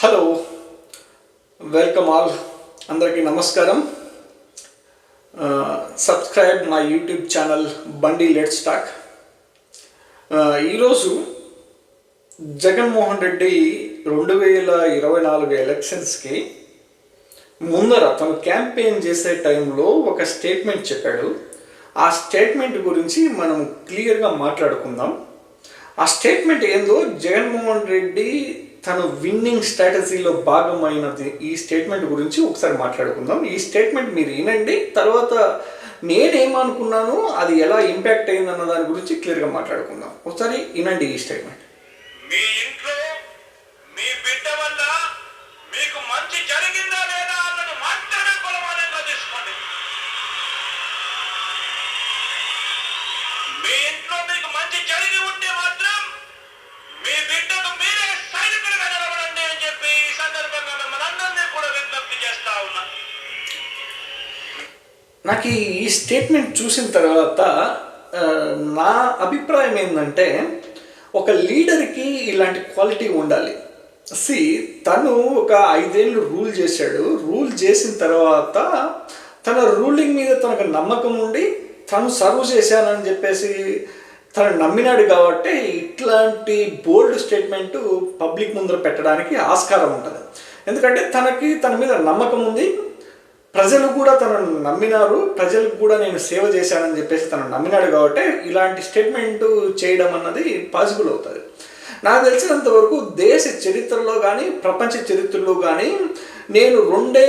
Hello welcome all అందరికీ నమస్కారం. Subscribe my YouTube channel బండి లెట్ స్టాక్ ఈరోజు జగన్మోహన్ రెడ్డి రెండు వేల ఇరవై నాలుగు ఎలక్షన్స్కి ముందర తను క్యాంపెయిన్ చేసే టైంలో ఒక స్టేట్మెంట్ చెప్పాడు. ఆ స్టేట్మెంట్ గురించి మనం క్లియర్గా మాట్లాడుకుందాం. ఆ స్టేట్మెంట్ ఏందో జగన్మోహన్ రెడ్డి తను విన్నింగ్ స్ట్రాటజీలో భాగమైనది ఈ స్టేట్మెంట్ గురించి ఒకసారి మాట్లాడుకుందాం. ఈ స్టేట్మెంట్ మీరు వినండి తర్వాత నేనేమనుకున్నాను అది ఎలా ఇంపాక్ట్ అయిందన్న దాని గురించి క్లియర్గా మాట్లాడుకుందాం. ఒకసారి వినండి ఈ స్టేట్మెంట్ మీ ఇంట్లో మీ బిడ్డ వల్ల మీకు మంచి జరిగిందా లేదా అన్నది మాత్రమే కొలమానంగా తీసుకోండి మీ ఇంట్లో మీకు మంచి జరిగి ఉంటే మాత్రం మీ బిడ్డకు మీరే సైనికులుగా నిలబడండి అని చెప్పి ఈ సందర్భంగా మిమ్మల్ని అందరినీ కూడా విజ్ఞప్తి చేస్తా ఉన్నా నాకు ఈ స్టేట్మెంట్ చూసిన తర్వాత నా అభిప్రాయం ఏంటంటే ఒక లీడర్కి ఇలాంటి క్వాలిటీ ఉండాలి. సి తను ఒక ఐదేళ్ళు రూల్ చేశాడు. రూల్ చేసిన తర్వాత తన రూలింగ్ మీద తనకు నమ్మకం ఉండి తను సర్వ్ చేశానని చెప్పేసి తను నమ్మినాడు కాబట్టి ఇట్లాంటి బోల్డ్ స్టేట్మెంట్ పబ్లిక్ ముందర పెట్టడానికి ఆస్కారం ఉంటుంది. ఎందుకంటే తనకి తన మీద నమ్మకం ఉంది. ప్రజలు కూడా తనను నమ్మినారు ప్రజలకు కూడా నేను సేవ చేశానని చెప్పేసి తను నమ్మినాడు కాబట్టి ఇలాంటి స్టేట్మెంట్ చేయడం అన్నది పాసిబుల్ అవుతుంది. నాకు తెలిసినంత వరకు దేశ చరిత్రలో కానీ ప్రపంచ చరిత్రలో కానీ నేను రెండే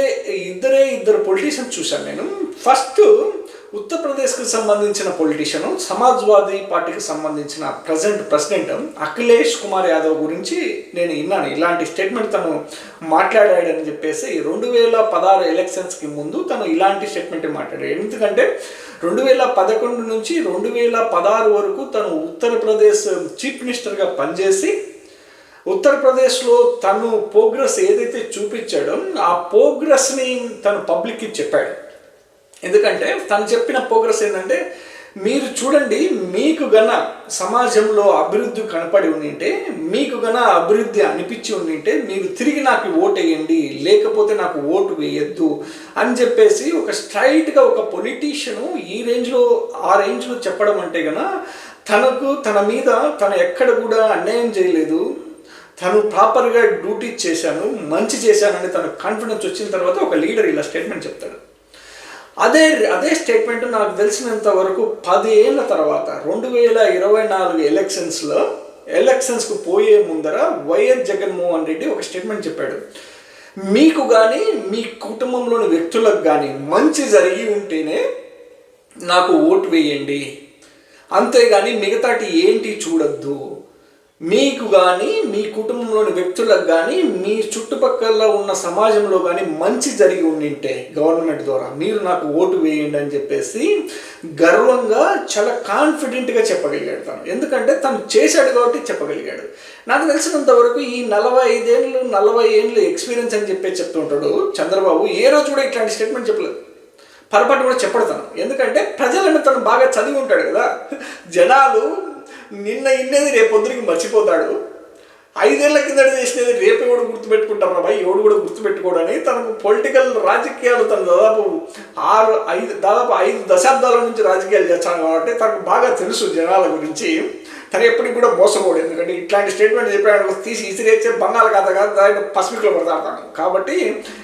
ఇద్దరే ఇద్దరు పొలిటీషియన్స్ చూశాను నేను. ఫస్ట్ ఉత్తరప్రదేశ్కి సంబంధించిన పొలిటీషియను సమాజ్వాదీ పార్టీకి సంబంధించిన ప్రజెంట్ ప్రెసిడెంట్ అఖిలేష్ కుమార్ యాదవ్ గురించి నేను విన్నాను. ఇలాంటి స్టేట్మెంట్ తను మాట్లాడాడని చెప్పేసి రెండు వేల పదహారు ఎలక్షన్స్కి ముందు తను ఇలాంటి స్టేట్మెంట్ మాట్లాడాడు. ఎందుకంటే రెండు వేల పదకొండు నుంచి రెండు వేల పదహారు వరకు తను ఉత్తరప్రదేశ్ చీఫ్ మినిస్టర్గా పనిచేసి ఉత్తరప్రదేశ్లో తను ప్రోగ్రెస్ ఏదైతే చూపించాడో ఆ ప్రోగ్రెస్ని తను పబ్లిక్కి చెప్పాడు. ఎందుకంటే తను చెప్పిన ప్రోగ్రెస్ ఏంటంటే మీరు చూడండి మీకు గన సమాజంలో అభివృద్ధి కనపడి ఉండింటే మీకు గన అభివృద్ధి అనిపించి ఉండింటే మీరు తిరిగి నాకు ఓటు వేయండి లేకపోతే నాకు ఓటు వేయద్దు అని చెప్పేసి ఒక స్ట్రైట్గా ఒక పొలిటీషియను ఈ రేంజ్లో ఆ రేంజ్లో చెప్పడం అంటే గన తనకు తన మీద తను ఎక్కడ కూడా అన్యాయం చేయలేదు. తను ప్రాపర్గా డ్యూటీ చేశాను మంచి చేశానని తన కాన్ఫిడెన్స్ వచ్చిన తర్వాత ఒక లీడర్ ఇలా స్టేట్మెంట్ చెప్తాడు. అదే అదే స్టేట్మెంట్ నాకు తెలిసినంత వరకు పది ఏళ్ళ తర్వాత రెండు వేల ఇరవై నాలుగు ఎలక్షన్స్లో ఎలక్షన్స్కు పోయే ముందర వైఎస్ జగన్మోహన్ రెడ్డి ఒక స్టేట్మెంట్ చెప్పాడు. మీకు కానీ మీ కుటుంబంలోని వ్యక్తులకు కానీ మంచి జరిగి ఉంటేనే నాకు ఓటు వేయండి. అంతేగాని మిగతాటి ఏంటి చూడొద్దు. మీకు కానీ మీ కుటుంబంలోని వ్యక్తులకు కానీ మీ చుట్టుపక్కల ఉన్న సమాజంలో కానీ మంచి జరిగి ఉండింటే గవర్నమెంట్ ద్వారా మీరు నాకు ఓటు వేయండి అని చెప్పేసి గర్వంగా చాలా కాన్ఫిడెంట్గా చెప్పగలిగాడు తను. ఎందుకంటే తను చేశాడు కాబట్టి చెప్పగలిగాడు. నాకు తెలిసినంత వరకు ఈ నలభై ఐదేళ్ళు నలభై ఏళ్ళు ఎక్స్పీరియన్స్ అని చెప్పి చెప్తుంటాడు చంద్రబాబు. ఏ రోజు కూడా ఇట్లాంటి స్టేట్మెంట్ చెప్పలేదు. పొరపాటు కూడా చెప్పడతాను ఎందుకంటే ప్రజలను తను బాగా చదివి ఉంటాడు కదా. జనాలు నిన్న ఇన్నది రేపు పొద్దునకి మర్చిపోతాడు. ఐదేళ్ళ కిందట చేసినది రేపు ఎవడు గుర్తుపెట్టుకుంటారు రా ఎవడు కూడా గుర్తుపెట్టుకోడని తనకు పొలిటికల్ రాజకీయాలు తను దాదాపు ఆరు ఐదు దాదాపు ఐదు దశాబ్దాల నుంచి రాజకీయాలు చేస్తాను కాబట్టి తనకు బాగా తెలుసు జనాల గురించి. తను ఎప్పటికి కూడా మోసపోడు ఎందుకంటే ఇట్లాంటి స్టేట్మెంట్ చెప్పాడు తీసి ఇసిరేచ్చే బంగాళ కథ కాదు దాని పసిఫిక్లో పడతాడు కాబట్టి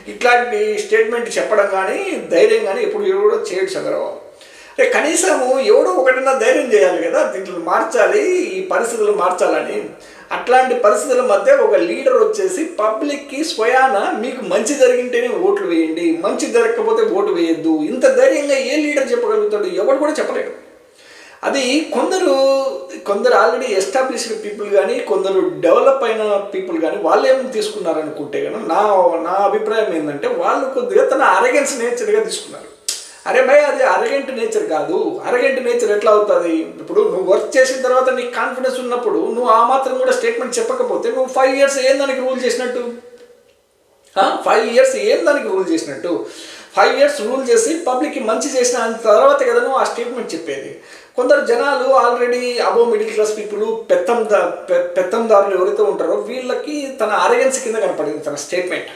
ఇట్లాంటి స్టేట్మెంట్ చెప్పడం కానీ ధైర్యం కానీ ఎప్పుడు కూడా చేయడు చంద్రబాబు. అంటే కనీసము ఎవడో ఒకటన్నా ధైర్యం చేయాలి కదా దీంట్లో మార్చాలి ఈ పరిస్థితులు మార్చాలని. అట్లాంటి పరిస్థితుల మధ్య ఒక లీడర్ వచ్చేసి పబ్లిక్కి స్వయాన మీకు మంచి జరిగింటేనే ఓట్లు వేయండి మంచి జరగకపోతే ఓటు వేయద్దు. ఇంత ధైర్యంగా ఏ లీడర్ చెప్పగలుగుతాడు ఎవడు కూడా చెప్పలేడు. అది కొందరు కొందరు ఆల్రెడీ ఎస్టాబ్లిష్డ్ పీపుల్ కానీ కొందరు డెవలప్ అయిన పీపుల్ కానీ వాళ్ళు ఏమి తీసుకున్నారనుకుంటే కానీ నా నా అభిప్రాయం ఏంటంటే వాళ్ళు కొద్దిగా తన అరగెన్స్ నేచర్గా తీసుకున్నారు. అరే భయ్ అది అరగెంట్ నేచర్ కాదు. అరగెంట్ నేచర్ ఎట్లా అవుతుంది? ఇప్పుడు నువ్వు వర్క్ చేసిన తర్వాత నీకు కాన్ఫిడెన్స్ ఉన్నప్పుడు నువ్వు ఆ మాత్రం కూడా స్టేట్మెంట్ చెప్పకపోతే నువ్వు ఫైవ్ ఇయర్స్ ఏం దానికి రూల్ చేసినట్టు? ఫైవ్ ఇయర్స్ ఏం దానికి రూల్ చేసినట్టు? ఫైవ్ ఇయర్స్ రూల్ చేసి పబ్లిక్కి మంచి చేసిన తర్వాత కదా నువ్వు ఆ స్టేట్మెంట్ చెప్పేది. కొందరు జనాలు ఆల్రెడీ అబో మిడిల్ క్లాస్ పీపుల్ పెత్తందా పెత్తందారులు ఎవరైతే ఉంటారో వీళ్ళకి తన అరగెన్స్ కింద కనపడింది తన స్టేట్మెంట్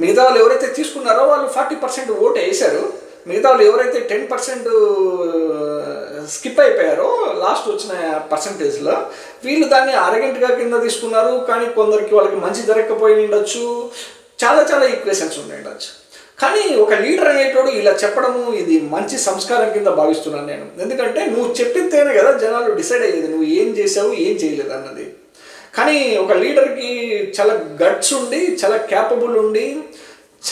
మిగతా వాళ్ళు ఎవరైతే తీసుకున్నారో వాళ్ళు ఫార్టీ పర్సెంట్ ఓటు వేశారు. మిగతా వాళ్ళు ఎవరైతే టెన్ పర్సెంట్ స్కిప్ అయిపోయారో లాస్ట్ వచ్చిన పర్సంటేజ్లో వీళ్ళు దాన్ని అరగంటగా కింద తీసుకున్నారు కానీ కొందరికి వాళ్ళకి మంచి జరగకపోయి ఉండొచ్చు. చాలా చాలా ఈక్వేషన్స్ ఉండొచ్చు. కానీ ఒక లీడర్ అనేటోడు ఇలా చెప్పడము ఇది మంచి సంస్కారం కింద భావిస్తున్నాను నేను. ఎందుకంటే నువ్వు చెప్పితేనే కదా జనాలు డిసైడ్ అయ్యేది నువ్వు ఏం చేసావు ఏం చేయలేదు అన్నది. కానీ ఒక లీడర్కి చాలా గట్స్ ఉండి చాలా క్యాపబుల్ ఉండి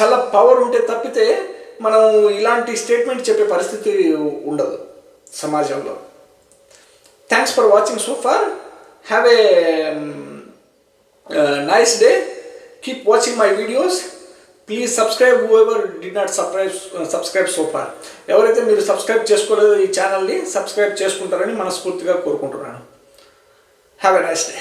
చాలా పవర్ ఉంటే తప్పితే మనం ఇలాంటి స్టేట్మెంట్ చెప్పే పరిస్థితి ఉండదు సమాజంలో. Thanks for watching so far have a nice day keep watching my videos please subscribe whoever did not subscribe subscribe so far ఎవరైతే మీరు సబ్స్క్రైబ్ చేసుకోలేదో ఈ ఛానల్ని సబ్స్క్రైబ్ చేసుకుంటారని మనస్ఫూర్తిగా కోరుకుంటున్నాను. Have a nice day